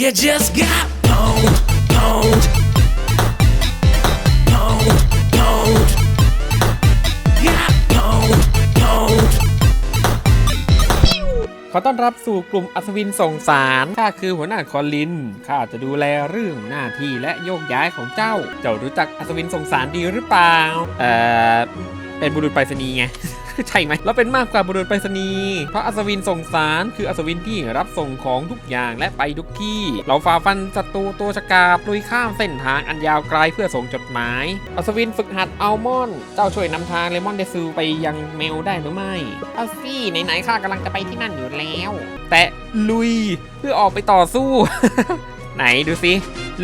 You just got pwned, pwned, pwned, pwned. Got pwned, pwned. ขอต้อนรับสู่กลุ่มอัศวินส่งสารข้าคือหัวหน้าคอลิน ข้าจะดูแลเรื่องหน้าที่และโยกย้ายของเจ้า เจ้ารู้จักอัศวินส่งสารดีหรือเปล่า เอ่อ เป็นบุรุษไปรษณีย์ไง ใช่ไหมเราเป็นมากกว่าบุรุษไปรษณีย์เพราะอัศวินส่งสาร คืออัศวินที่รับส่งของทุกอย่างและไปทุกที่ เราฝ่าฟันศัตรูตัวฉกาบลุยข้ามเส้นทางอันยาวไกลเพื่อส่งจดหมาย อัศวินฝึกหัดอัลมอนเจ้าช่วยนำทางเลมอนเดซูไปยังเมลได้หรือไม่เอาซี่ไหนๆข้ากำลังจะไปที่นั่นอยู่แล้ว แต่ลุยเพื่อออกไปต่อสู้ ไหนดูสิ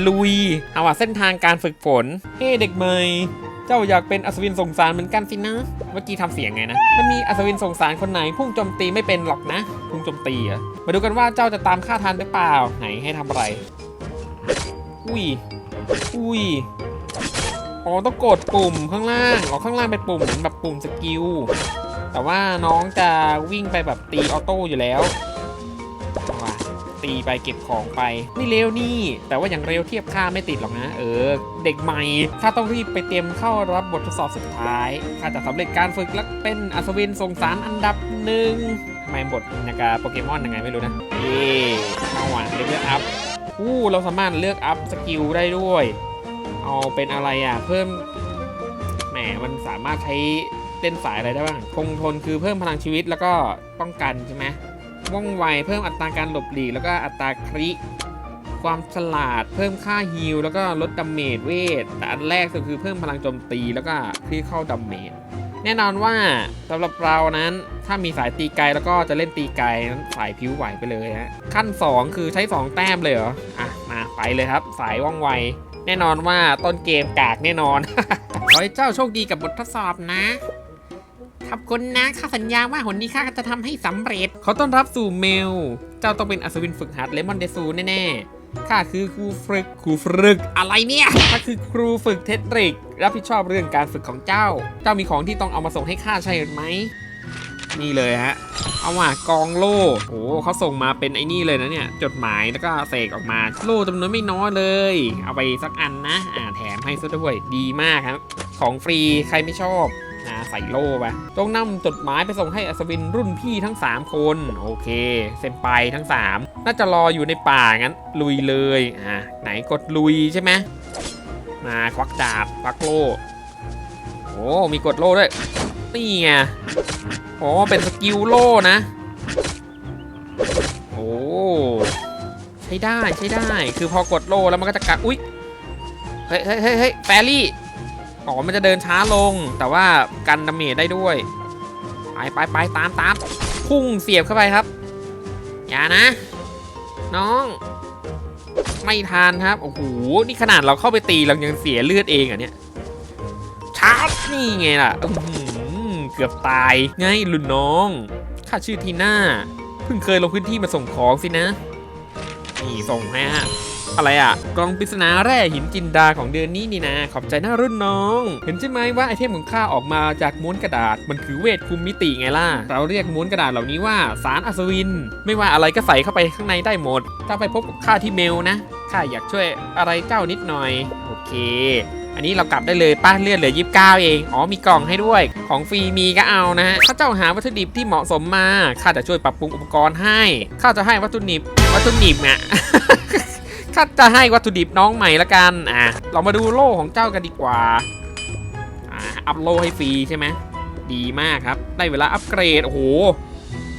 ลุย เอาว่าเส้นทางการฝึกฝน เฮ้เด็กใหม่ เจ้าอยากเป็นอัศวินสงสารเหมือนกันสินะ เมื่อกี้ทำเสียงไงนะ มันมีอัศวินสงสารคนไหนพุ่งโจมตีไม่เป็นหรอกนะ พุ่งโจมตีอะมาดูกันว่าเจ้าจะตามฆ่าทันหรือเปล่า ไหนให้ทำอะไร อุ้ย อุ้ย อ๋อต้องกดปุ่มข้างล่าง อ๋อข้างล่างเป็นปุ่มเหมือนแบบปุ่มสกิล แต่ว่าน้องจะวิ่งไปแบบตีออโต้อยู่แล้ว ตีไปเก็บของไป นี่เร็วนี่ แต่ว่าอย่างเร็วเทียบค่าไม่ติดหรอกนะ เออ เด็กใหม่ข้าต้องรีบไปเตรียมเข้ารับบททดสอบสุดท้ายข้าจะสำเร็จการฝึกและเป็นอัศวินส่งสารอันดับหนึ่งทำไมบทนากาโปเกมอนยังไงไม่รู้นะเย่เอาอะเลเวลอัพอู้เราสามารถเลือกอัพสกิลได้ด้วย เอาเป็นอะไรอะ เพิ่มแหมมันสามารถใช้เล่นสายอะไรได้บ้างคงทนคือเพิ่มพลังชีวิตแล้วก็ป้องกันใช่ไหม ว่องไว เพิ่มอัตราการหลบหลีก แล้วก็อัตราคริความฉลาด เพิ่มค่าฮิลแล้วก็ลดดาเมจเวท แต่อันแรกก็คือเพิ่มพลังโจมตีแล้วก็คริเข้าดาเมจ แน่นอนว่าสำหรับเรานั้นถ้ามีสายตีไกลแล้วก็จะเล่นตีไกลนั้นสายผิวไหวไปเลยฮะ ขั้น 2 คือใช้ 2 แต้มเลยเหรอ อะ มาไปเลยครับ สายว่องไว แน่นอนว่าต้นเกมกากแน่นอน ขอให้เจ้าโชคดีกับบททดสอบนะ ขอบคุณนะข้าสัญญาว่าหนนี้ข้าจะทำให้สำเร็จ ขอต้อนรับสู่เมล เจ้าต้องเป็นอัศวินฝึกหัดเลมอนเดซูแน่ๆข้าคือครูฝึกครูฝึกอะไรเนี่ยข้าคือครูฝึกเทคนิครับผิดชอบเรื่องการฝึกของเจ้า เจ้ามีของที่ต้องเอามาส่งให้ข้าใช่ไหมนี่เลยฮะ เอาว่ะกองโล่ โอ้เขาส่งมาเป็นไอ้นี่เลยนะเนี่ย จดหมายแล้วก็เสกออกมา โล่จำนวนไม่น้อยเลย เอาไปสักอันนะ อ่าแถมให้ซะด้วย ดีมากครับ ของฟรีใครไม่ชอบ นะใส่โล่ไปจงนำจดหมายไปส่งให้อัศวินรุ่นพี่ทั้ง 3 คน โอเค เซมไปทั้ง 3 น่าจะรออยู่ในป่างั้น ลุยเลยอ่าไหนกดลุยใช่ไหมมาควักดาบควักโล่โอ้มีกดโล่ด้วยนี่ไงอ๋อเป็นสกิลโล่นะ โอ้ใช้ได้ใช้ได้ คือพอกดโล่แล้วมันก็จะกัดอุ๊ยเฮ้ยเฮ้ยเฮ้ยเฮ้ยแฟรี่ อ๋อมันจะเดินช้าลง แต่ว่ากันดาเมจได้ด้วย ไปไปไปตามตามพุ่งเสียบเข้าไปครับ อย่านะ น้อง ไม่ทานครับ โอ้โห นี่ขนาดเราเข้าไปตีเรายังเสียเลือดเองอะเนี่ยชาร์จนี่ไงล่ะอืเกือบตาย ไงลุนน้อง ข้าชื่อทีน่า เพิ่งเคยลงพื้นที่มาส่งของสินะ นี่ส่งให้ฮะ อะไรอะ กล่องปริศนาแร่หินจินดาของเดือนนี้นี่นะขอบใจนะรุ่นน้อง เห็นใช่ไหมว่าไอเทมของข้าออกมาจากม้วนกระดาษ มันคือเวทคุมมิติไงล่ะ เราเรียกม้วนกระดาษเหล่านี้ว่าสารอัศวิน ไม่ว่าอะไรก็ใส่เข้าไปข้างในได้หมดเจ้าไปพบกับข้าที่เมลนะข้าอยากช่วยอะไรเจ้านิดหน่อย โอเค อันนี้เรากลับได้เลยป้าเลือดเหลือยี่สิบเก้าเอง อ๋อมีกล่องให้ด้วย ของฟรีมีก็เอานะฮะถ้าเจ้าหาวัตถุดิบที่เหมาะสมมาข้าจะช่วยปรับปรุงอุปกรณ์ให้ข้าจะให้วัตถุดิบวัตถุดิบอะ ข้าจะให้วัตถุดิบน้องใหม่ละกัน อะ เรามาดูโล่ของเจ้ากันดีกว่า อ่าอัพโล่ให้ฟรีใช่ไหม ดีมากครับ ได้เวลาอัปเกรด โอ้โห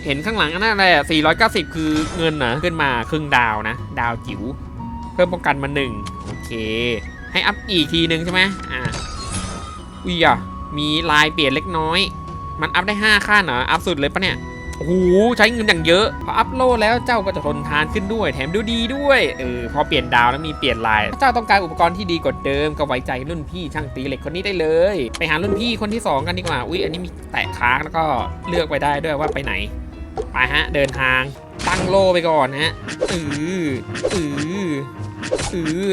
เห็นข้างหลังอันนั้นอะไรอะ490 คือเงินนะขึ้นมาครึ่งดาวนะ ดาวจิ๋ว เพิ่มป้องกันมาหนึ่งโอเค ให้อัพอีกทีหนึ่งใช่ไหมอ่าอุ้ยอะมีลายเปลี่ยนเล็กน้อย มันอัพได้ 5 ขั้นเหรอ อัพสุดเลยปะเนี่ย โอ้โหใช้เงินอย่างเยอะพออัพโหลดแล้วเจ้าก็จะทนทานขึ้นด้วย แถมดูดีด้วยเออพอเปลี่ยนดาวแล้วมีเปลี่ยนลายถ้าเจ้าต้องการอุปกรณ์ที่ดีกว่าเดิมก็ไว้ใจรุ่นพี่ช่างตีเหล็กคนนี้ได้เลย ไปหารุ่นพี่คนที่ 2 กันดีกว่าอุ้ยอันนี้มีแตะค้างแล้วก็เลือกไปได้ด้วยว่าไปไหนไปฮะเดินทางตั้งโลไปก่อนฮะอืออืออือ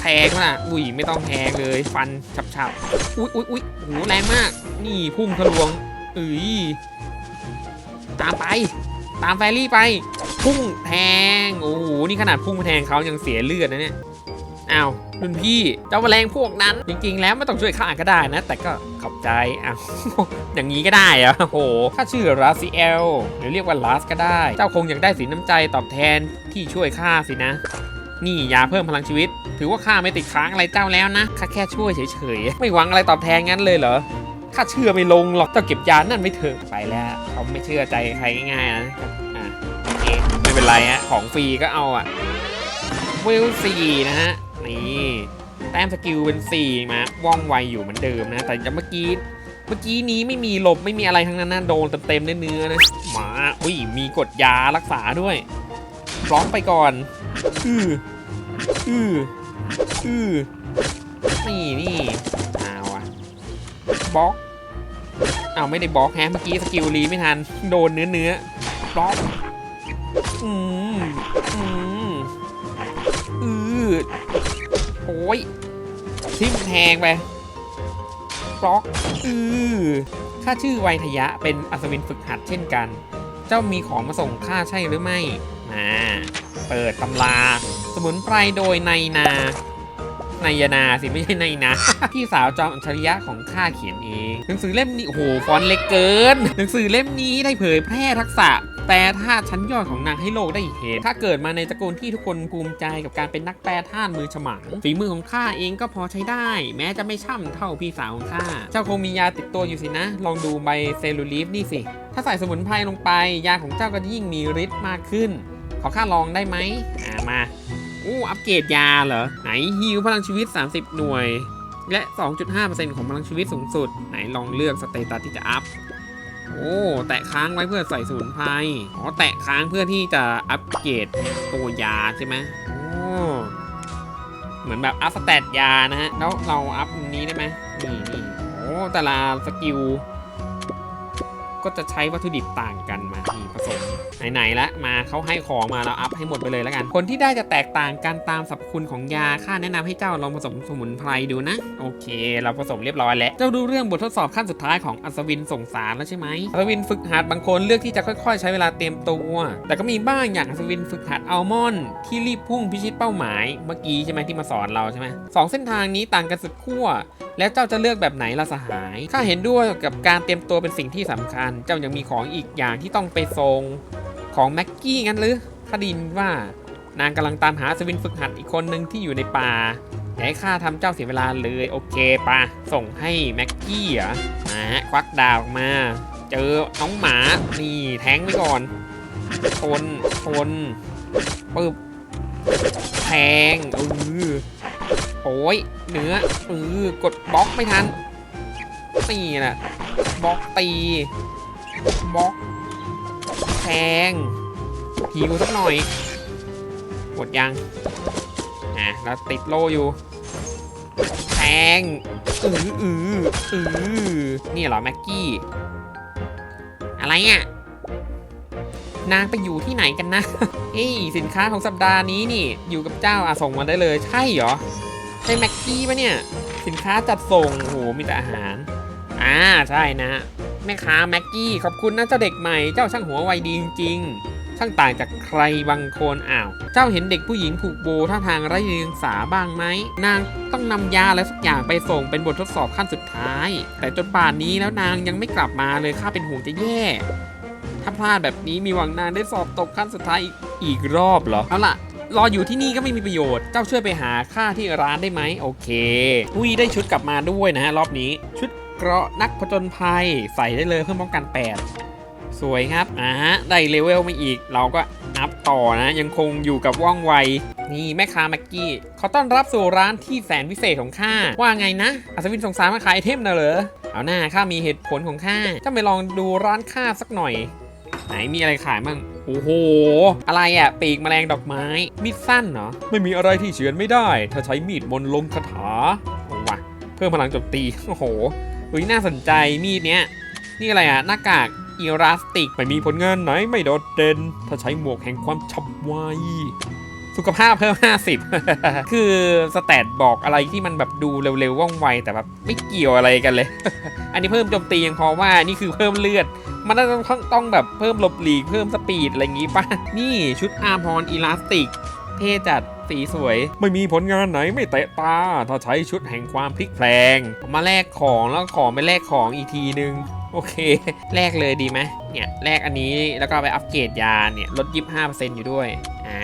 แทงล่ะ อุ้ยไม่ต้องแทงเลยฟันฉับๆ อุ้ยอุ้ยอุ้ยโหแรงมาก นี่พุ่งทะลวงอือ ตามไป ตามแฟรี่ไป พุ่งแทง โอ้โห นี่ขนาดพุ่งแทงเขายังเสียเลือดนะเนี่ยอ้าวรุ่นพี่เจ้าแมลงพวกนั้น จริงๆ แล้วไม่ต้องช่วยข้าก็ได้นะ แต่ก็ขอบใจอ้าวอย่างนี้ก็ได้เหรอโอ้โหข้าชื่อราซิเอลหรือเรียกว่าลาสก็ได้ เจ้าคงอยากได้สินน้ำใจตอบแทนที่ช่วยข้าสินะ นี่ยาเพิ่มพลังชีวิต ถือว่าข้าไม่ติดค้างอะไรเจ้าแล้วนะข้าแค่ช่วยเฉยๆ ไม่หวังอะไรตอบแทนงั้นเลยเหรอ ข้าเชื่อไม่ลงหรอกเจ้าเก็บยานั่นไม่เถอะไปแล้ว เขาไม่เชื่อใจใครง่ายๆนะอะโอเคไม่เป็นไรฮะของฟรีก็เอาอะเวลสี่นะฮะนี่แต้มสกิลเป็น4มาว่องไวอยู่เหมือนเดิมนะ แต่จะเมื่อกี้เมื่อกี้นี้ไม่มีหลบไม่มีอะไรทั้งนั้นนะโดนเต็มๆเนื้อๆนะมาอุ้ยมีกดยารักษาด้วยบล็อกไปก่อนอืออืออือนี่นี่ บล็อกเอาไม่ได้บล็อกแฮะเมื่อกี้สกิลรีไม่ทัน โดนเนื้อเนื้อบล็อกอืมอืมอือโอ้ยทิ่มแทงไปบล็อกอือข้าชื่อไวทยะเป็นอัศวินฝึกหัดเช่นกัน เจ้ามีของมาส่งข้าใช่หรือไม่มาเปิดตำรา สมุนไพรโดยในนา นายนาสิไม่ใช่ในนาพี่สาวจอมอัจฉริยะของข้าเขียนเอง หนังสือเล่มนี้โอ้โหฟอนต์เล็กเกิน หนังสือเล่มนี้ได้เผยแพร่ทักษะแปลธาตุชั้นยอดของนางให้โลกได้เห็น ถ้าเกิดมาในตระกูลที่ทุกคนภูมิใจกับการเป็นนักแปลธาตุมือฉมัง ฝีมือของข้าเองก็พอใช้ได้ แม้จะไม่ช่ำเท่าพี่สาวของข้า เจ้าคงมียาติดตัวอยู่สินะ ลองดูใบเซลลูลีฟนี่สิ ถ้าใส่สมุนไพรลงไป ยาของเจ้าก็ยิ่งมีฤทธิ์มากขึ้น ขอข้าลองได้ไหม อ่ามา อู้อัปเกรดยาเหรอ ไหนฮิวพลังชีวิต 30 หน่วย และ 2.5%ของพลังชีวิตสูงสุด ไหนลองเลือกสเตตัสที่จะอัพ โอ้ แตะค้างไว้เพื่อใส่สมุนไพรอ๋อ แตะค้างเพื่อที่จะอัปเกรดตัวยาใช่ไหมโอ้เหมือนแบบอัพสเตตยานะฮะ แล้วเราอัพนนี้ได้ไหมนี่นี่โอ้แต่ละสกิลก็จะใช้วัตถุดิบต่างกันมานี่ผสม ไหนๆละมาเขาให้ของมาเราอัพให้หมดไปเลยแล้วกันผลที่ได้จะแตกต่างกันตามสรรพคุณของยาค่าแนะนำให้เจ้าลองผสมสมุนไพรดูนะ โอเค เราผสมเรียบร้อยแล้ว เจ้าดูเรื่องบททดสอบขั้นสุดท้ายของอัศวินส่งสารแล้วใช่ไหมอัศวินฝึกหัดบางคนเลือกที่จะค่อยๆ ใช้เวลาเตรียมตัวแต่ก็มีบ้างอย่างอัศวินฝึกหัดอัลมอนด์ที่รีบพุ่งพิชิตเป้าหมายเมื่อกี้ใช่ไหมที่มาสอนเราใช่ไหมสองเส้นทางนี้ต่างกันสุดขั้วแล้วเจ้าจะเลือกแบบไหนล่ะสหาย ข้าเห็นด้วยกับการเตรียมตัวเป็นสิ่งที่สำคัญ เจ้ายังมีของอีกอย่างที่ต้องไปส่ง ของแม็กกี้งั้นหรือข้าดินว่านางกำลังตามหาสวินฝึกหัดอีกคนหนึ่งที่อยู่ในป่าอย่าให้ข้าทำเจ้าเสียเวลาเลยโอเคปะส่งให้แม็กกี้เหรอมาควักดาบออกมา เจอน้องหมานี่แทงไว้ก่อนชนชนปึ๊บแทงเออโอ้ยเนื้อเออกดบล็อกไม่ทันตีน่ะบล็อกตีบล็อก งหิวสักหน่อยหมดยังอะแล้วติดโลอยู่แทงอืออืออือนี่เหรอแม็กกี้ อะไรอะนางไปอยู่ที่ไหนกันนะเอ้ยสินค้าของสัปดาห์นี้นี่ อยู่กับเจ้าอาส่งมาได้เลย ใช่เหรอ ใช่แม็กกี้ปะเนี่ย สินค้าจัดส่งโอ้โหมีแต่อาหาร อ่า ใช่นะ แม่ค้าแม็กกี้ขอบคุณนะเจ้าเด็กใหม่เจ้าช่างหัวไวดีจริงๆช่างต่างจากใครบางคนอ้าว เจ้าเห็นเด็กผู้หญิงผูกโบท่าทางไร้เดียงสาบ้างไหมนางต้องนำยาอะไรสักอย่างไปส่งเป็นบททดสอบขั้นสุดท้าย แต่จนป่านนี้แล้วนางยังไม่กลับมาเลยข้าเป็นห่วงจะแย่ ถ้าพลาดแบบนี้มีหวังนางได้สอบตกขั้นสุดท้ายอีกอีกรอบเหรอเอาล่ะรออยู่ที่นี่ก็ไม่มีประโยชน์ เจ้าช่วยไปหาค่าที่ร้านได้ไหม โอเค อุ้ยได้ชุดกลับมาด้วยนะฮะรอบนี้ ชุด เกราะนักผจญภัยใส่ได้เลยเพิ่มป้องกัน 8 สวยครับอ่าได้เลเวลมาอีก เราก็อัพต่อนะ ยังคงอยู่กับว่องไว นี่แม่ค้าแม็กกี้ขอต้อนรับสู่ร้านที่แสนพิเศษของข้า ว่าไงนะ อัศวินสงสารมาขายไอเทมนะเหรอ เอาหน้าข้ามีเหตุผลของข้าเจ้าไปลองดูร้านข้าสักหน่อย ไหนมีอะไรขายบ้างโอ้โห อะไรอะ ปีกแมลงดอกไม้ มีดสั้นเหรอ ไม่มีอะไรที่เฉือนไม่ได้ ถ้าใช้มีดมนลงคาถาโอ้ว่ะ เพิ่มพลังโจมตี โอ้โห อุ้ยน่าสนใจมีดเนี้ย นี่อะไรอะหน้ากากอีลาสติกไม่มีผลงานไหนไม่โดดเด่นถ้าใช้หมวกแห่งความฉับไวสุขภาพเพิ่ม 50 คือสแตทบอกอะไรที่มันแบบดูเร็วๆว่องไวแต่แบบไม่เกี่ยวอะไรกันเลย อันนี้เพิ่มโจมตียังพอว่านี่คือเพิ่มเลือด มันต้องต้องแบบเพิ่มหลบหลีกเพิ่มสปีดอะไรอย่างงี้ป่ะ นี่ชุดอาร์พรอีลาสติก เท่จัด สีสวย ไม่มีผลงานไหนไม่เตะตา ถ้าใช้ชุดแห่งความพลิกแพลงเอามาแลกของแล้วของไปแลกของอีกทีนึงโอเค แลกเลยดีไหมเนี่ย แลกอันนี้แล้วก็เอาไปอัปเกรดยาเนี่ย ลด 25%อยู่ด้วย อ่า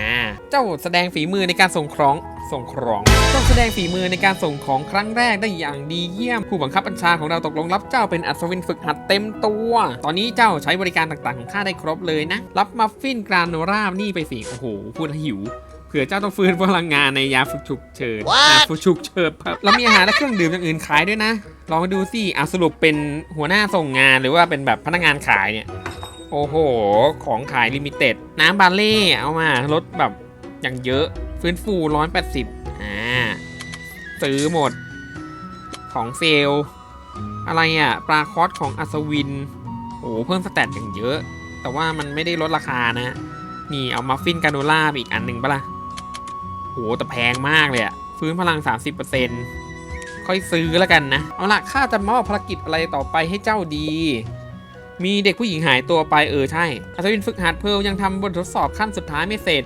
เจ้าแสดงฝีมือในการส่งของส่งของเจ้าแสดงฝีมือในการส่งของครั้งแรกได้อย่างดีเยี่ยม ผู้บังคับบัญชาของเราตกลงรับเจ้าเป็นอัศวินฝึกหัดเต็มตัว ตอนนี้เจ้าใช้บริการต่างๆของข้าได้ครบเลยนะ รับมัฟฟินกราโนรานี่ไปสิ โอ้โห พูดแล้วหิว เผื่อเจ้าต้องฟื้นพลังงานในยาฝึกฉุกเฉินยาฝึกฉุกเฉินครับแล้วมีอาหารและเครื่องดื่มอย่างอื่นขายด้วยนะ ลองมาดูสิอะสรุปเป็นหัวหน้าส่งงานหรือว่าเป็นแบบพนักงานขายเนี่ย โอ้โห ของขายลิมิเต็ด น้ำบาเล่เอามาลดแบบอย่างเยอะ ฟื้นฟู180อ่าซื้อหมด ของเซลลอะไรอะ ปลาคอสของอัศวิน โอ้โหเพิ่มสแตทอย่างเยอะ แต่ว่ามันไม่ได้ลดราคานะ นี่เอามัฟฟินกาโนล่าไปอีกอันหนึ่งปะล่ะ โหแต่แพงมากเลยอะฟื้นพลัง 30%ค่อยซื้อแล้วกันนะ เอาล่ะข้าจะมอบภารกิจอะไรต่อไปให้เจ้าดี มีเด็กผู้หญิงหายตัวไปเออใช่อัศวินฝึกหัดเพร์ลยังทำบททดสอบขั้นสุดท้ายไม่เสร็จ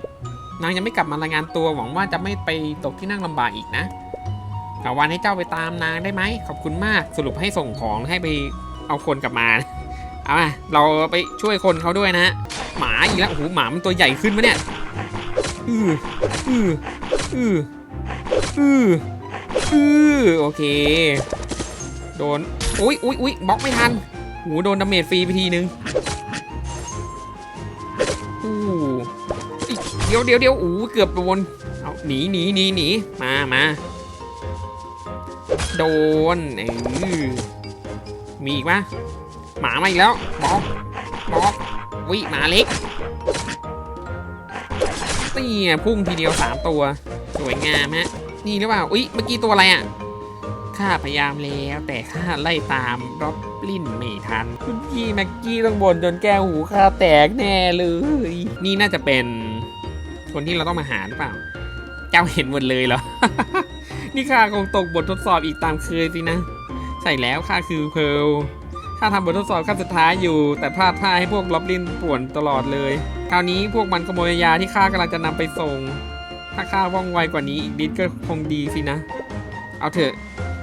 นางยังไม่กลับมารายงานตัวหวังว่าจะไม่ไปตกที่นั่งลำบากอีกนะกาวันให้เจ้าไปตามนางได้ไหมขอบคุณมากสรุปให้ส่งของให้ไปเอาคนกลับมาเอามาเราไปช่วยคนเขาด้วยนะฮะหมาอีกแล้วโอ้โหหมามันตัวใหญ่ขึ้นมะเนี่ย อืออืออืออืออือโอเค โดน อุ้ยอุ้ยอุ้ยบล็อกไม่ทันหูโดนดาเมจฟรีไปทีนึงอู้เดี๋ยวเดี๋ยวเดี๋ยวอู้เกือบโดน เอาหนีหนีหนีหนีมามาโดนเออมีอีกปะหมามาอีกแล้วบล็อกบล็อกวิหมาเล็ก นี่ไงพุ่งทีเดียว 3 ตัว สวยงามฮะ นี่หรือเปล่า อุ๊ย เมื่อกี้ตัวอะไรอะ ข้าพยายามแล้ว แต่ข้าไล่ตามรอบลิ้นไม่ทันคุณพี่แม็กกี้ต้องบ่นจนแก้วหูข้าแตกแน่เลย นี่น่าจะเป็นคนที่เราต้องมาหาหรือเปล่า เจ้าเห็นหมดเลยเหรอ นี่ข้าคงตกบททดสอบอีกตามเคยสินะ ใช่แล้วข้าคือเพล ข้าทำบททดสอบขั้นสุดท้ายอยู่ แต่พลาดท่าให้พวกล็อบลินป่วนตลอดเลย คราวนี้พวกมันขโมยยาที่ข้ากำลังจะนำไปส่ง ถ้าข้าว่องไวกว่านี้อีกนิดก็คงดีสินะ เอาเถอะ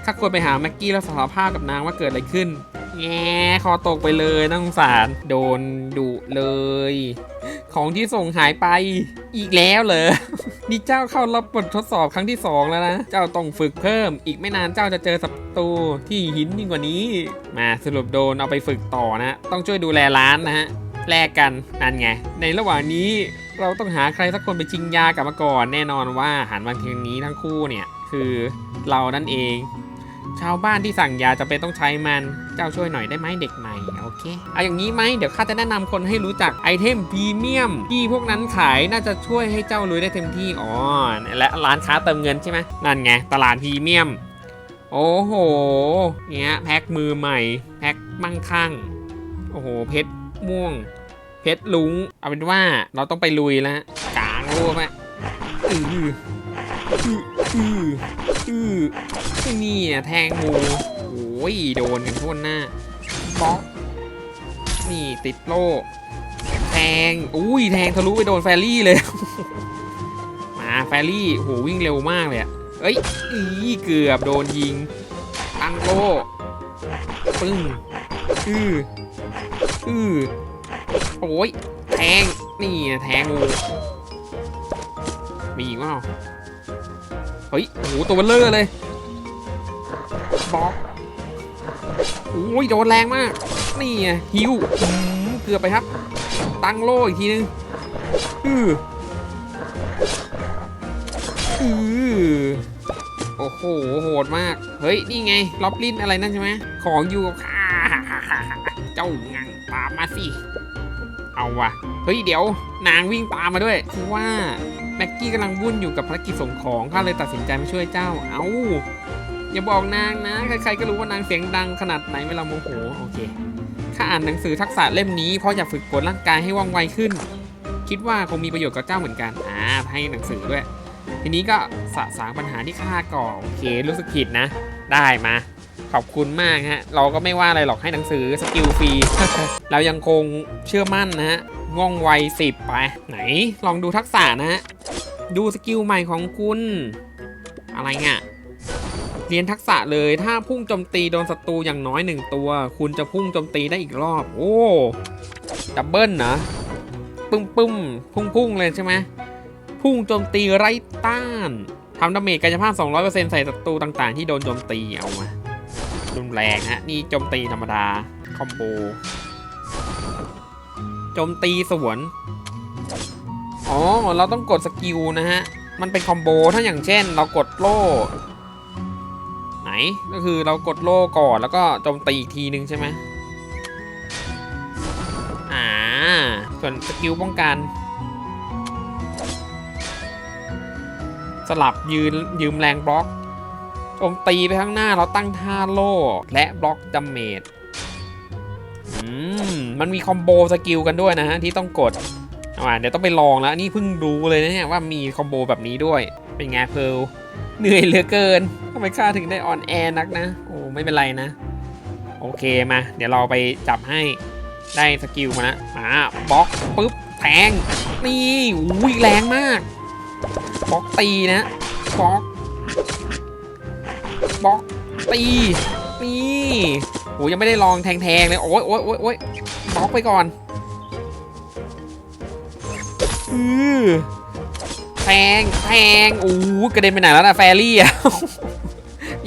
ข้าควรไปหาแม็กกี้แล้วสารภาพกับนางว่าเกิดอะไรขึ้น แง่คอตกไปเลยน่าสงสาร โดนดุเลย ของที่ส่งหายไปอีกแล้วเหรอ นี่เจ้าเข้ารับบททดสอบครั้งที่สองแล้วนะ เจ้าต้องฝึกเพิ่ม อีกไม่นานเจ้าจะเจอศัตรูที่หินยิ่งกว่านี้ มาสรุปโดนเอาไปฝึกต่อนะ ต้องช่วยดูแลร้านนะฮะแลกกันนั่นไง ในระหว่างนี้เราต้องหาใครสักคนไปชิงยากลับมาก่อน แน่นอนว่าหันมาทางนี้ทั้งคู่เนี่ย คือเรานั่นเอง ชาวบ้านที่สั่งยาจะเป็นต้องใช้มัน เจ้าช่วยหน่อยได้ไหมเด็กใหม่ โอเค เอาอย่างนี้ไหม เดี๋ยวข้าจะแนะนำคนให้รู้จักไอเทมพรีเมียมที่พวกนั้นขายน่าจะช่วยให้เจ้ารวยได้เต็มที่ อ๋อ และร้านค้าเติมเงินใช่ไหมนั่นไง ตลาดพรีเมียม โอ้โหเนี้ย แพ็คมือใหม่ แพ็คมั่งคั่ง โอ้โห เพชรม่วง เพชรลุง เอาเป็นว่าเราต้องไปลุยแล้วกางโลกอะอือ ออืออือนี่อะแทงงูโอ้ยโดนกันทั่วหน้าบล็อกนี่ติดโล่แทงอุ้ยแทงทะลุไปโดนแฟรี่เลย มาแฟรี่โหวิ่งเร็วมากเลยอะเอ้ยอีเกือบโดนยิงตั้งโล่ปึ้งอืออือโอ้ยแทงนี่อะแทงงูมีอีกเปล่า เฮ้ยโอ้โหตัวเบลเลอร์เลยบล็อกโอ้ยโดนแรงมาก นี่ไงฮิวอืมเกือบไปครับ ตั้งโล่อีกทีนึงอืออือโอ้โห โหดมาก เฮ้ย นี่ไงล็อบลินอะไรนั่นใช่ไหม ของอยู่กับข้าเจ้างังตามมาสิ เอาวะเฮ้ย เดี๋ยว นางวิ่งตามมาด้วยคือว่า แม็กกี้กำลังวุ่นอยู่กับภารกิจส่งของข้าเลยตัดสินใจมาช่วยเจ้า เอาอย่าบอกนางนะ ใครๆก็รู้ว่านางเสียงดังขนาดไหนเวลาโมโหโอเคข้าอ่านหนังสือทักษะเล่มนี้เพราะอยากฝึกฝนร่างกายให้ว่องไวขึ้น คิดว่าคงมีประโยชน์กับเจ้าเหมือนกันอ่าให้หนังสือด้วย ทีนี้ก็สะสางปัญหาที่ข้าก่อโอเครู้สึกผิดนะ ได้มาขอบคุณมากฮะ เราก็ไม่ว่าอะไรหรอกให้หนังสือสกิลฟรี เรายังคงเชื่อมั่นนะฮะ ง่องไวสิบไป ไหนลองดูทักษะนะฮะดูสกิลใหม่ของคุณ อะไรเงี้ยเรียนทักษะเลยถ้าพุ่งโจมตีโดนศัตรูอย่างน้อยหนึ่งตัว คุณจะพุ่งโจมตีได้อีกรอบ โอ้ดับเบิลนะปึ้มปึ้มพุ่งพุ่งเลยใช่ไหมพุ่งโจมตีไร้ต้านทำดาเมจกายภาพ 200%ใส่ศัตรูต่างๆ ที่โดนโจมตีเอามารุนแรงฮะนี่โจมตีธรรมดา คอมโบ จมตีสวน อ๋อ เราต้องกดสกิลนะฮะ มันเป็นคอมโบ ถ้าอย่างเช่น เรากดโล่ ไหน ก็คือเรากดโล่ก่อนแล้วก็โจมตีอีกทีนึงใช่ไหมอ่า ส่วนสกิลป้องกัน สลับยืนยืมแรงบล็อกโจมตีไปข้างหน้าเราตั้งท่าโล่ และบล็อกดาเมจ มมันมีคอมโบสกิลกันด้วยนะฮะที่ต้องกดอ่าเดี๋ยวต้องไปลองแล้วนี่เพิ่งดูเลยนะเนี่ยว่ามีคอมโบแบบนี้ด้วย เป็นไงเพลเหนื่อยเหลือเกินทำไมข้าถึงได้ออนแอร์นักนะ โอ้ไม่เป็นไรนะ โอเคมา เดี๋ยวเราไปจับให้ได้สกิลมานะอ่าบล็อกปุ๊บแทงนี่อุ้ยแรงมากบล็อกตีนะบล็อกบล็อกตีนี่ โอ้ยังไม่ได้ลองแทงๆเลย โอ้ยโอ้ยโอ้ยโอ้ยบล็อกไปก่อนอือแทงแทงโอ้กระเด็นไปไหนแล้วนะแฟรี่อะ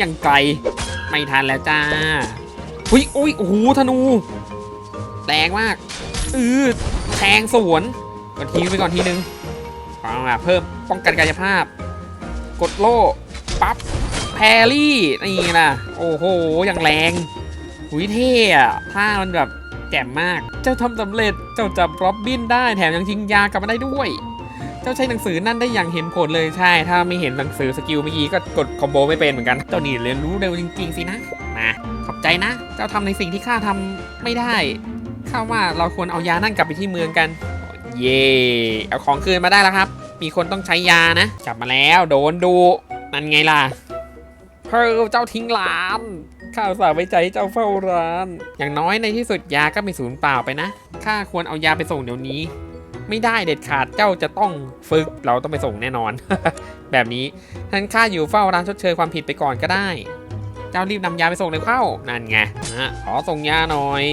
ย่างไกล ไม่ทันแล้วจ้าอุ้ยอุ้ยโอ้โหธนูแรงมากอือแทงสวนกดทิ้งไปก่อนทีนึงเอามาเพิ่มป้องกันกายภาพ กดโล่ปั๊บแพรี่นี่นะโอ้โหย่างแรง หุยเท่อะท่ามันแบบแจ่มมาก เจ้าทำสำเร็จ เจ้าจับร็อบบินได้แถมยังชิงยากลับมาได้ด้วย เจ้าใช้หนังสือนั่นได้อย่างเห็นผลเลยใช่ ถ้าไม่เห็นหนังสือสกิลเมื่อกี้ก็กดคอมโบไม่เป็นเหมือนกัน เจ้านี่เรียนรู้เร็วจริงๆสินะ มา ขอบใจนะ เจ้าทำในสิ่งที่ข้าทำไม่ได้ ข้าว่าเราควรเอายานั่นกลับไปที่เมืองกัน เย่เอาของคืนมาได้แล้วครับ มีคนต้องใช้ยานะจับมาแล้ว โดนดู นั่นไงล่ะเพิ่เจ้าทิ้งร้าน ข้าสาไว้ใจเจ้าเฝ้าร้าน อย่างน้อยในที่สุดยาก็ไม่สูญเปล่าไปนะ ข้าควรเอายาไปส่งเดี๋ยวนี้ ไม่ได้เด็ดขาดเจ้าจะต้องฝึกเราต้องไปส่งแน่นอน แบบนี้ท่านข้าอยู่เฝ้าร้านชดเชยความผิดไปก่อนก็ได้ เจ้ารีบนำยาไปส่งเลยเข้า นั่นไงนะขอส่งยาหน่อย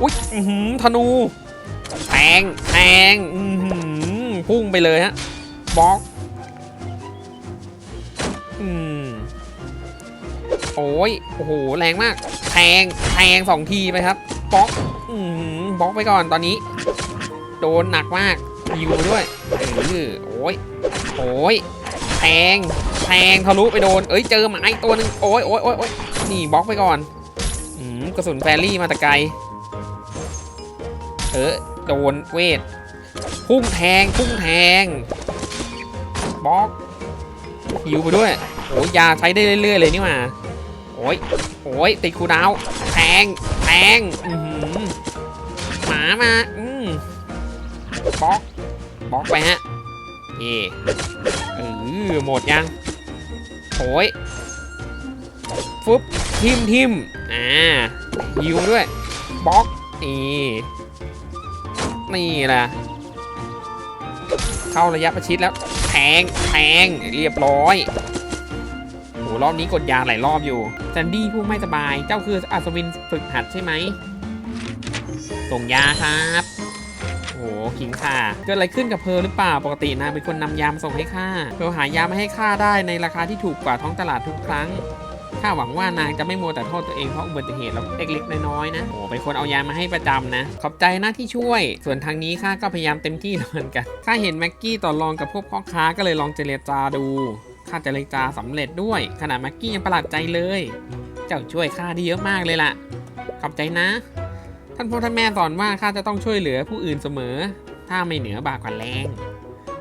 อุ๊ยอื้อหือธนู แทง แทงอือหือพุ่งไปเลยฮะบล็อก โอ้ยโอ้โหแรงมาก แทงแทงสองทีไปครับบล็อกอืมบล็อกไปก่อนตอนนี้ โดนหนักมากยิวด้วยเออโอ้ยโอ้ยแทงแทงทะลุไปโดน เอ้ยเจอหมาอีกตัวหนึงโอ้ยโอ้ยโอ้ยโอ้ยนี่บล็อกไปก่อนอืมกระสุนแฟรี่มาแต่ไกลเออโดนเวทพุ่งแทงพุ่งแทงบล็อกหิวไปด้วยโอ้ยยาใช้ได้เรื่อยๆเลยนี่หว่า โอ้ยโอ้ยติดคูดาวแทงแทงอือหือหมามาอืมบล็อกบล็อกไปฮะเย่เออหมดยังโอ้ยฟึบทิมทิมอ่าหิวด้วยบล็อกนี่นี่แหละเข้าระยะประชิดแล้วแทงแทงเรียบร้อย รอบนี้กดยาหลายรอบอยู่แซนดี้ผู้ไม่สบาย เจ้าคืออัศวินฝึกหัดใช่ไหม ส่งยาครับโอ้โหขิงค่ะ เกิดอะไรขึ้นกับเพร์ลหรือเปล่า ปกตินางเป็นคนนำยามาส่งให้ข้าเพร์ลหายามาให้ข้าได้ในราคาที่ถูกกว่าท้องตลาดทุกครั้งข้าหวังว่านางจะไม่มัวแต่โทษตัวเองเพราะอุบัติเหตุแล้วเล็กๆน้อยๆนะ โอ้เป็นคนเอายามาให้ประจำนะ ขอบใจนะที่ช่วย ส่วนทางนี้ข้าก็พยายามเต็มที่แล้วเหมือนกัน ข้าเห็นแม็กกี้ต่อรองกับพวกพ่อค้าก็เลยลองเจรจาดู ข้าจะเจรจาสำเร็จด้วยขนาดแม็กกี้ยังประหลาดใจเลย เจ้าช่วยข้าได้เยอะมากเลยล่ะ ขอบใจนะ ท่านพ่อท่านแม่สอนว่าข้าจะต้องช่วยเหลือผู้อื่นเสมอ ถ้าไม่เหนือบากกว่าแรง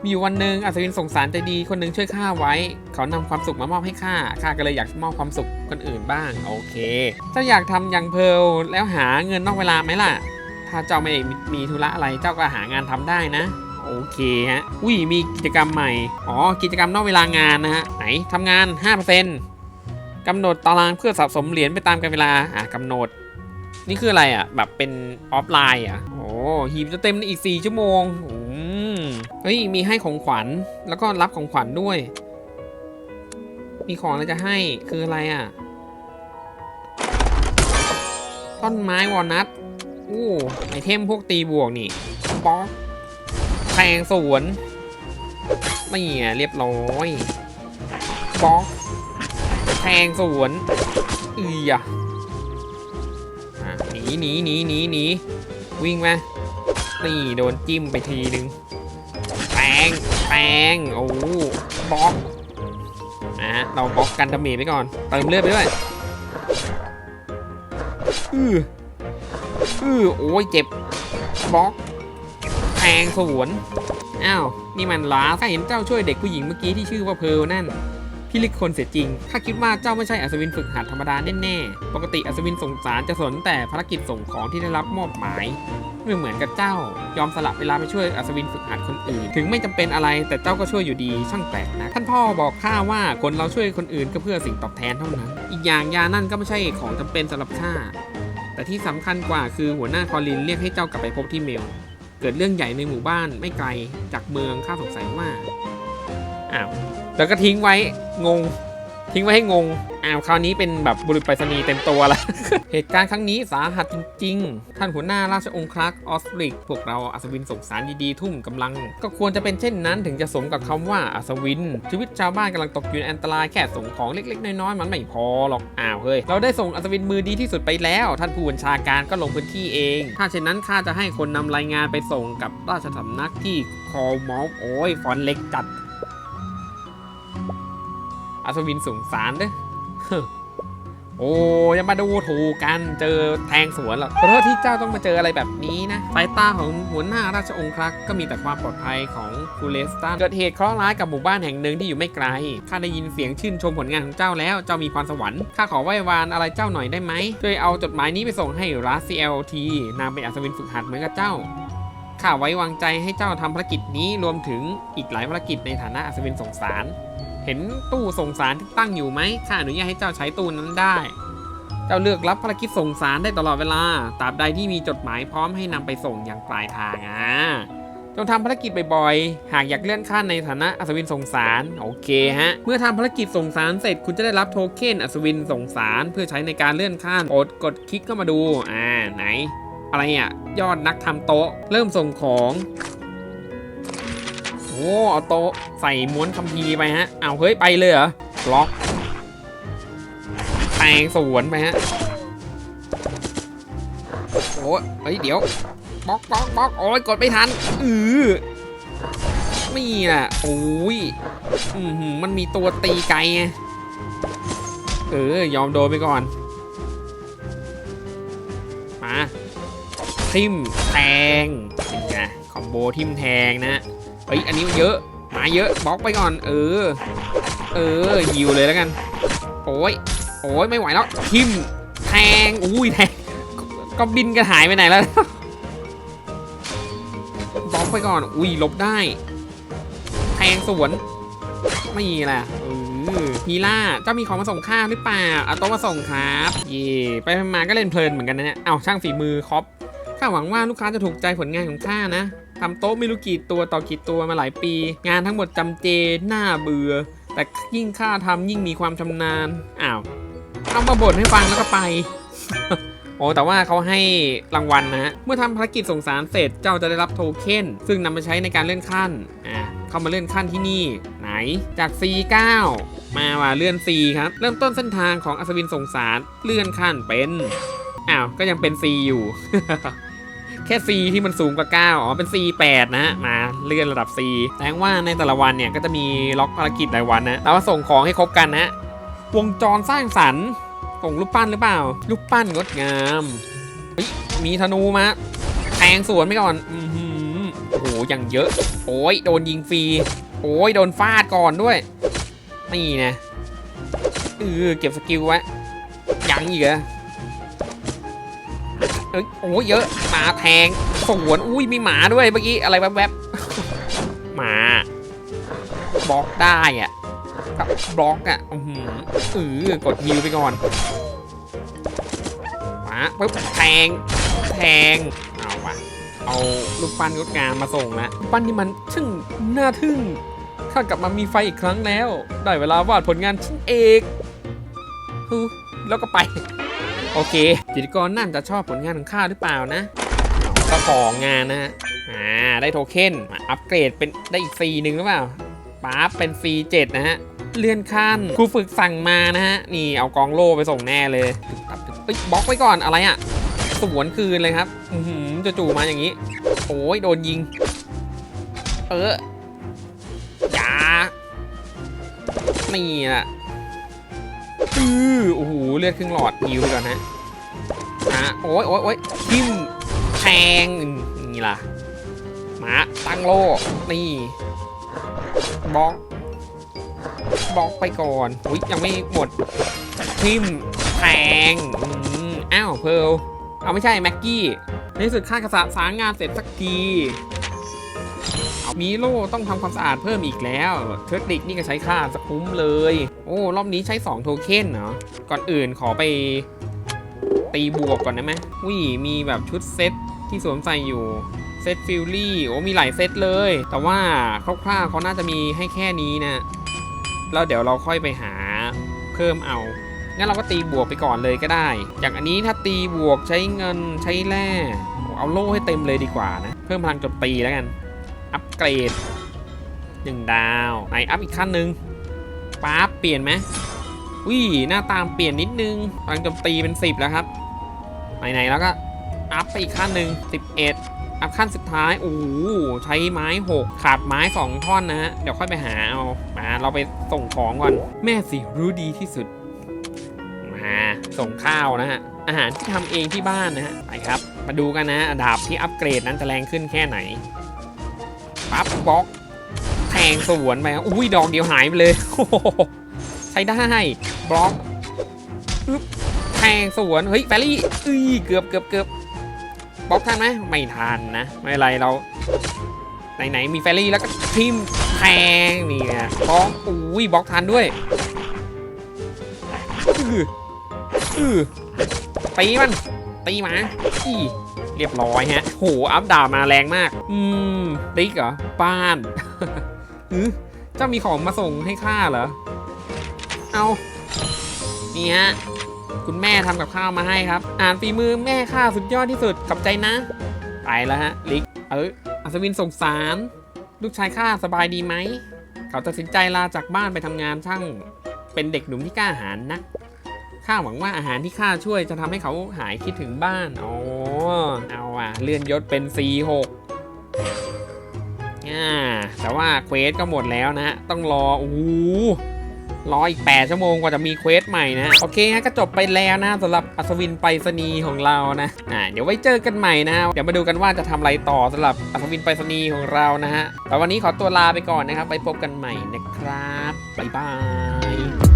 มีวันหนึ่งอัศวินสงสารใจดีคนหนึ่งช่วยข้าไว้ เขานำความสุขมามอบให้ข้าข้าก็เลยอยากมอบความสุขคนอื่นบ้างโอเคเจ้าอยากทำอย่างเพลแล้วหาเงินนอกเวลาไหมล่ะ ถ้าเจ้าไม่มีมีธุระอะไรเจ้าก็หางานทำได้นะ โอเคฮะ อุ้ย มีกิจกรรมใหม่ อ๋อ กิจกรรมนอกเวลางานนะฮะ ไหนทำงาน 5%กำหนดตารางเพื่อสะสมเหรียญไปตามกาลเวลา อะกำหนด นี่คืออะไรอะ แบบเป็นออฟไลน์อะ โอ้หีบจะเต็มในอีก 4 ชั่วโมงอืมเฮ้ย มีให้ของขวัญ แล้วก็รับของขวัญด้วย มีของอะไรจะให้ คืออะไรอะ ต้นไม้วอลนัท อู้ไอเทมพวกตีบวกนี่ป๊อก ทงสวนนี่เรียบร้อยป๊อกแทงสวนอืออะหนีหนีหนีหนีหนีวิ่งมานี่โดนจิ้มไปทีนึงแทงแทงโอ้บล็อกอะเราบล็อกกันดาเมจไปก่อน เติมเลือดไปด้วยอืออือโอ้ยเจ็บบล็อก แทงสวนอ้าวนี่มันล้าถ้าเห็นเจ้าช่วยเด็กผู้หญิงเมื่อกี้ที่ชื่อว่าเพลนั่นพี่ลิกคนเสียจริง ถ้าคิดว่าเจ้าไม่ใช่อัศวินฝึกหัดธรรมดาแน่ๆ ปกติอัศวินส่งสารจะสนแต่ภารกิจส่งของที่ได้รับมอบหมาย ไม่เหมือนกับเจ้า ยอมสละเวลาไปช่วยอัศวินฝึกหัดคนอื่น ถึงไม่จำเป็นอะไรแต่เจ้าก็ช่วยอยู่ดี ช่างแปลกนะ ท่านพ่อบอกข้าว่าคนเราช่วยคนอื่นก็เพื่อสิ่งตอบแทนเท่านั้น อีกอย่างยานั่นก็ไม่ใช่ของจำเป็นสำหรับข้า แต่ที่สำคัญกว่าคือหัวหน้าคอลินเรียกให้เจ้ากลับไปพบที่เมล เกิดเรื่องใหญ่ในหมู่บ้านไม่ไกลจากเมืองข้าสงสัยว่าอ้าวแล้วก็ทิ้งไว้งง ทิ้งไว้ให้งง อ้าวคราวนี้เป็นแบบบุรุษไปรษณีย์เต็มตัวละ เหตุการณ์ครั้งนี้สาหัสจริง ๆ ท่านหัวหน้าราชองครักษ์ออสตริก พวกเราอัศวินส่งสารดีๆ ทุ่มกำลัง ก็ควรจะเป็นเช่นนั้นถึงจะสมกับคำว่าอัศวิน ชีวิตชาวบ้านกำลังตกอยู่ในอันตรายแค่ส่งของเล็ก ๆ น้อยๆมันไม่พอหรอก อ้าวเฮ้ย เราได้ส่งอัศวินมือดีที่สุดไปแล้ว ท่านผู้บัญชาการก็ลงพื้นที่เอง ถ้าเช่นนั้นข้าจะให้คนนำรายงานไปส่งกับราชสำนักที่คอมอลโอ้ยฟอนเล็กจัด อัศวินส่งสารเด้อโอ้ยังมาดูถูกกันเจอแทงสวนหรอกขอโทษที่เจ้าต้องมาเจออะไรแบบนี้นะสายตาของหัวหน้าราชองครักษ์ก็มีแต่ความปลอดภัยของคูเลสตันเกิดเหตุเคราะห์ร้ายกับหมู่บ้านแห่งหนึ่งที่อยู่ไม่ไกลข้าได้ยินเสียงชื่นชมผลงานของเจ้าแล้วเจ้ามีพรสวรรค์ข้าขอไหว้วานอะไรเจ้าหน่อยได้ไหมช่วยเอาจดหมายนี้ไปส่งให้ราซีเอลทีนางเป็นอัศวินฝึกหัดเหมือนกับเจ้าข้าไว้วางใจให้เจ้าทำภารกิจนี้รวมถึงอีกหลายภารกิจในฐานะอัศวินสงสาร เห็นตู้ส่งสารที่ตั้งอยู่ไหมข้าอนุญาตให้เจ้าใช้ตู้นั้นได้ เจ้าเลือกรับภารกิจส่งสารได้ตลอดเวลา ตราบใดที่มีจดหมายพร้อมให้นำไปส่งอย่างปลายทางอะจงทำภารกิจบ่อยๆ หากอยากเลื่อนขั้นในฐานะอัศวินส่งสารโอเคฮะ เมื่อทำภารกิจส่งสารเสร็จคุณจะได้รับโทเค็นอัศวินส่งสารเพื่อใช้ในการเลื่อนขั้นกดกดคลิกเข้ามาดู อ่าไหน อะไรอะยอดนักทำโต๊ะ เริ่มส่งของ เอาโตใส่ม้วนคัมภีร์ไปฮะเอาเฮ้ยไปเลยเหรอบล็อกแทงสวนไปฮะโอ้ยเฮ้ยเดี๋ยวบล็อกบล็อกบล็อกโอ้ยกดไม่ทันอือนี่แหละโอ้ยอือหือมันมีตัวตีไกลไงเออยอมโดนไปก่อนมาทิมแทงนี่ไง อมโบทิมแทงนะเฮ้ยอันนี้มันเยอะมาเยอะบล็อกไปก่อน เออ เออยิวเลยแล้วกัน โอ้ยโอ้ยไม่ไหวแล้วทิมแทงอุ้ยแทงก็บินกันหายไปไหนแล้วบล็อกไปก่อน อุ้ยลบได้ แทงสวนไม่แหละฮีล่าเจ้ามีของมาส่งข้าหรือเปล่าเอาโต๊ะมาส่งครับเย่ไปมาก็เล่นเพลินเหมือนกันนะเนี่ยเอาช่างฝีมือครอปข้าหวังว่าลูกค้าจะถูกใจผลงานของข้านะ ทำโต๊ะไม่รู้กี่ตัวต่อกี่ตัวมาหลายปี งานทั้งหมดจำเจหน่าเบื่อ แต่ยิ่งข้าทำยิ่งมีความชำนาญอ้าวเอามาบ่นให้ฟังแล้วก็ไปโอ้แต่ว่าเขาให้รางวัลนะฮะ เมื่อทำภารกิจส่งสารเสร็จเจ้าจะได้รับโทเค็นซึ่งนำมาใช้ในการเลื่อนขั้นอ่าเข้ามาเลื่อนขั้นที่นี่ ไหนจาก C9 มาว่าเลื่อน C ครับ เริ่มต้นเส้นทางของอัศวินส่งสารเลื่อนขั้นเป็นอ้าวก็ยังเป็น C อยู่ แค่ C ที่มันสูงกว่า 9 อ๋อ เป็น C8 นะฮะมาเลื่อนระดับ C แสดงว่าในแต่ละวันเนี่ยก็จะมีล็อกภารกิจรายวันนะแล้วว่าส่งของให้ครบกันนะ วงจรสร้างสรรค์ส่งรูปปั้นหรือเปล่า รูปปั้นงดงามเฮ้ยมีธนูมาแทงสวนไปก่อนอือหือโอ้โหอย่างเยอะ โอ้ยโดนยิงฟรี โอ้ยโดนฟาดก่อนด้วย นี่นะเออเก็บสกิลไว้ยังอีกเหรอ อ้ยโอ้ยเยอะหมาแทงสวนอุ้ยมีหมาด้วยเมื่อกี้อะไรแวบมาบล็อกได้อะกับบล็อกอะอือหือกดฮิวไปก่อนมาปึ๊บแทงแทงเอาวะเอาลูกปั้นงดงามมาส่งนะปั้นนี่มันช่างน่าทึ่งข้ากลับมามีไฟอีกครั้งแล้ว ได้เวลาวาดผลงานชิ้นเอกฮูแล้วก็ไป โอเค จิตกรนั่นจะชอบผลงานของข้าหรือเปล่านะก็ของงานนะฮะอ่าได้โทเค็นอัปเกรดเป็นได้อีกฟรีหนึ่งหรือเปล่าป๊าบเป็นฟรีเจ็ดนะฮะเลื่อนขั้นครูฝึกสั่งมานะฮะนี่เอากองโล่ไปส่งแน่เลยบเอ้ยบล็อกไว้ก่อนอะไรอะสวนคืนเลยครับอือหือจู่มาอย่างนี้โอ้ยโดนยิง เอออย่านี่แหละ อือโอ้โหเลือดครึ่งหลอดยิวไปก่อนฮะอะโอ้ยโอ้ยโอ้ยทิ่มแทงนี่ล่ะมาตั้งโลนี่บล็อกบล็อกไปก่อนอุ้ยยังไม่หมดทิมแทงอ้าวเพร์ลเอาไม่ใช่แม็กกี้ในที่สุดข้ากระสาสางงานเสร็จสักที มีโล่ต้องทำความสะอาดเพิ่มอีกแล้วเทคนิคนี่ก็ใช้ค่าสกคุ้มเลย โอ้รอบนี้ใช้ 2 โทเค็นเหรอก่อนอื่นขอไป ตีบวกก่อนได้ไหมวิมีแบบชุดเซตที่สวมใส่อยู่เซตฟิลลี่โอ้มีหลายเซตเลย แต่ว่าคร่าวๆเขาน่าจะมีให้แค่นี้นะแล้วเดี๋ยวเราค่อยไปหาเพิ่มเอางั้นเราก็ตีบวกไปก่อนเลยก็ได้ อย่างอันนี้ถ้าตีบวกใช้เงินใช้แร่เอาโล่ให้เต็มเลยดีกว่านะ เพิ่มพลังโจมตีแล้วกัน อัปเกรดหนึ่งดาวไหนอัพอีกขั้นหนึ่งป๊าเปลี่ยนไหมวิหน้าตามเปลี่ยนนิดนึงพลังโจมตีเป็น 10 แล้วครับ ไหนๆแล้วก็อัพไปอีกขั้นหนึ่ง11 อัพขั้นสุดท้ายโอ้โหใช้ไม้ 6 ขาดไม้ 2 ท่อนนะฮะ เดี๋ยวค่อยไปหาเอา มาเราไปส่งของก่อน แม่สิรู้ดีที่สุด มาส่งข้าวนะฮะ อาหารที่ทำเองที่บ้านนะฮะ ไปครับ มาดูกันนะดาบที่อัปเกรดนั้นจะแรงขึ้นแค่ไหน ปั๊บบล็อก แทงสวนไปอุ้ยดอกเดียวหายไปเลยใช้ได้บล็อกปึ๊บแทงสวนเฮ้ยแฟรี่อุ้ยเกือบเกือบเกือบบล็อกทันไหมไม่ทันนะ ไม่ไรเราไหนๆมีแฟรี่แล้วก็ทิมแทงนี่ไงบล็อกอุ้ยบล็อกทันด้วยอืออือตีมันตีหมาอี เรียบร้อยฮะโหอัพดาบมาแรงมาก อืมดิกเหรอบ้านอือเจ้ามีของมาส่งให้ข้าเหรอ เอานี่ฮะคุณแม่ทำกับข้าวมาให้ครับ อ่านฝีมือแม่ข้าสุดยอดที่สุดขอบใจนะ ไปแล้วฮะลิกเอออัศวินสงสาร ลูกชายข้าสบายดีไหม เขาตัดสินใจลาจากบ้านไปทำงานช่าง เป็นเด็กหนุ่มที่กล้าหาญนะข้าหวังว่าอาหารที่ข้าช่วยจะทำให้เขาหายคิดถึงบ้าน อ๋อ เอาอะเลื่อนยศเป็น C6 อ่าแต่ว่าเควสก็หมดแล้วนะฮะ ต้องรอโอ้โหรออีก 8 ชั่วโมงกว่าจะมีเควสใหม่นะ โอเคฮะก็จบไปแล้วนะสำหรับอัศวินไปรษณีย์ของเรานะอ่าเดี๋ยวไว้เจอกันใหม่นะเดี๋ยวมาดูกันว่าจะทำอะไรต่อสำหรับอัศวินไปรษณีย์ของเรานะฮะแต่วันนี้ขอตัวลาไปก่อนนะครับไปพบกันใหม่นะครับบ๊ายบาย